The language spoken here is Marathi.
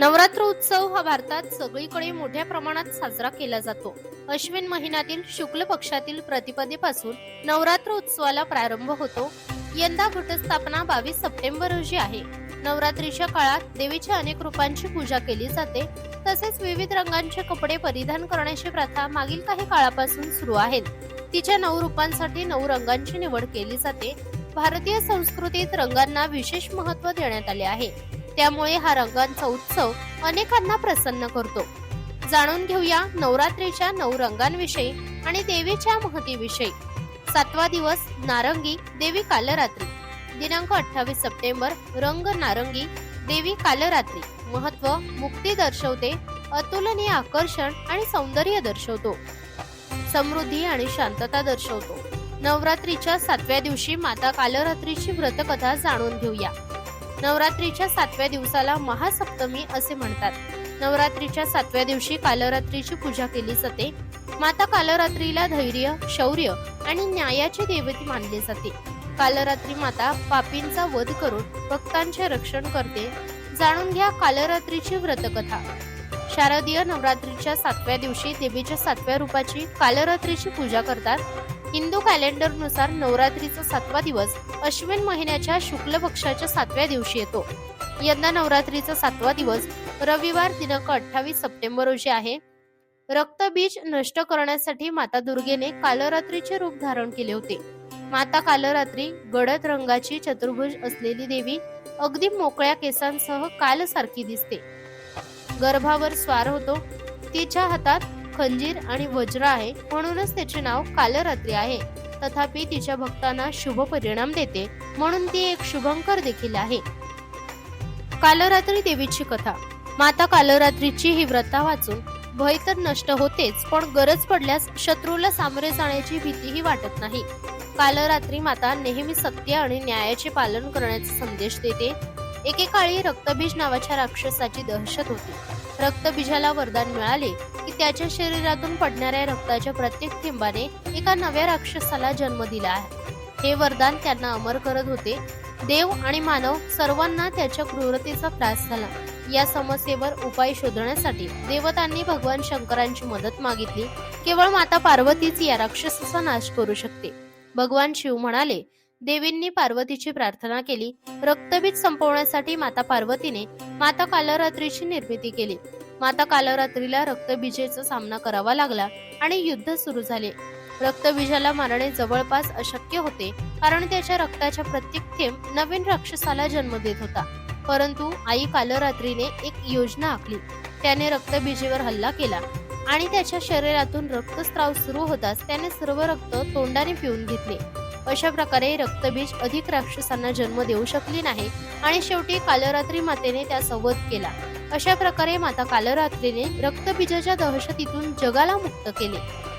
नवरात्र उत्सव हा भारतात सगळीकडे मोठ्या प्रमाणात साजरा केला जातो. अश्विन महिन्यातील शुक्ल पक्षातील प्रतिपदेपासून नवरात्र उत्सवाला प्रारंभ होतो. यंदा घटस्थापना बावीस सप्टेंबर रोजी आहे. नवरात्रीच्या काळात देवीच्या अनेक रूपांची पूजा केली जाते. तसेच विविध रंगांचे कपडे परिधान करण्याची प्रथा मागील काही काळापासून सुरू आहे तिच्या नऊ रूपांसाठी नऊ रंगांची निवड केली जाते. भारतीय संस्कृतीत रंगांना विशेष महत्त्व देण्यात आले आहे. त्यामुळे हा रंगांचा उत्सव अनेकांना प्रसन्न करतो. जाणून घेऊया नवरात्रीच्या नऊ रंगांविषयी आणि देवीच्या महतीविषयी. सातवा दिवस नारंगी देवी कालरात्री. दिनांक अठ्ठावीस सप्टेंबर रंग नारंगी देवी कालरात्री. महत्त्व मुक्ती दर्शवते अतुलनीय आकर्षण आणि सौंदर्य दर्शवतो. समृद्धी आणि शांतता दर्शवतो. नवरात्रीच्या सातव्या दिवशी माता कालरात्रीची व्रतकथा जाणून घेऊया. नवरात्रीच्या सातव्या दिवसाला महासप्तमी असे म्हणतात. नवरात्रीच्या सातव्या दिवशी कालरात्रीची पूजा केली जाते. माता कालरात्रीला धैर्य शौर्य आणि न्यायाची देवती मानली जाते. कालरात्री माता पापींचा वध करून भक्तांचे रक्षण करते. जाणून घ्या कालरात्रीची व्रतकथा. शारदीय नवरात्रीच्या सातव्या दिवशी देवीच्या सातव्या रूपाची कालरात्रीची पूजा करतात. हिंदू कॅलेंडरनुसार नवरात्रीचा सातवा दिवस अश्विन महिन्याच्या शुक्ल पक्षाच्या सातव्या दिवशी येतो. यंदा नवरात्रीचा सातवा दिवस रविवार दिनांक अठ्ठावीस सप्टेंबर रोजी आहे. रक्तबीज नष्ट करण्यासाठी माता दुर्गेने कालरात्रीचे रूप धारण केले होते. माता कालरात्री गडद रंगाची चतुर्भुज असलेली देवी अगदी मोकळ्या केसांसह कालसारखी दिसते. गर्भावर स्वार होतो. तिच्या हातात खंजीर आणि वज्र आहे म्हणूनच त्याचे नाव कालरात्री आहे. तथापि तिच्या भक्तांना शुभ परिणाम देते म्हणून ती एक शुभंकर देखील आहे. कालरात्री देवीची कथा. माता कालरात्रीची ही व्रता वाचून भय तर नष्ट होतेच पण गरज पडल्यास शत्रूला सामोरे जाण्याची भीतीही वाटत नाही. कालरात्री माता नेहमी सत्य आणि न्यायाचे पालन करण्याचा संदेश देते. एकेकाळी रक्तबीज नावाच्या राक्षसाची दहशत होती. रक्तबीजाला वरदान मिळाले त्याच्या शरीरातून पडणाऱ्या रक्ताच्या प्रत्येक थेंबाने एका नव्या राक्षसाला जन्म दिला आहे. हे वरदान त्यांना अमर करत होते. देव आणि मानव सर्वांना त्याच्या क्रूरतेचा त्रास झाला. या समस्येवर उपाय शोधण्यासाठी देवतांनी भगवान शंकरांची मदत मागितली. केवळ माता पार्वतीच या राक्षसाचा नाश करू शकते. भगवान शिव म्हणाले देवींनी पार्वतीची प्रार्थना केली. रक्तबीज संपवण्यासाठी माता पार्वतीने माता कालरात्रीची निर्मिती केली. माता कालरात्रीला रक्तबीजेचा सामना करावा लागला आणि युद्ध सुरू झाले. रक्तबीजाला मारणे जवळपास अशक्य होते कारण त्याच्या रक्ताच्या प्रत्येक थेंब नवीन राक्षसाला जन्म देत होता. परंतु आई कालरात्रीने एक योजना आखली. त्याने रक्तबीजेवर हल्ला केला आणि त्याच्या शरीरातून रक्तस्राव सुरू होताच त्याने सर्व रक्त तोंडाने पिऊन घेतले. अशा प्रकारे रक्तबीज अधिक राक्षसांना जन्म देऊ शकली नाही. आणि शेवटी कालरात्री मातेने त्या संवध केला. अशा प्रकारे माता कालरात्रीने रक्तबीजाच्या दहशतीतून जगाला मुक्त केले.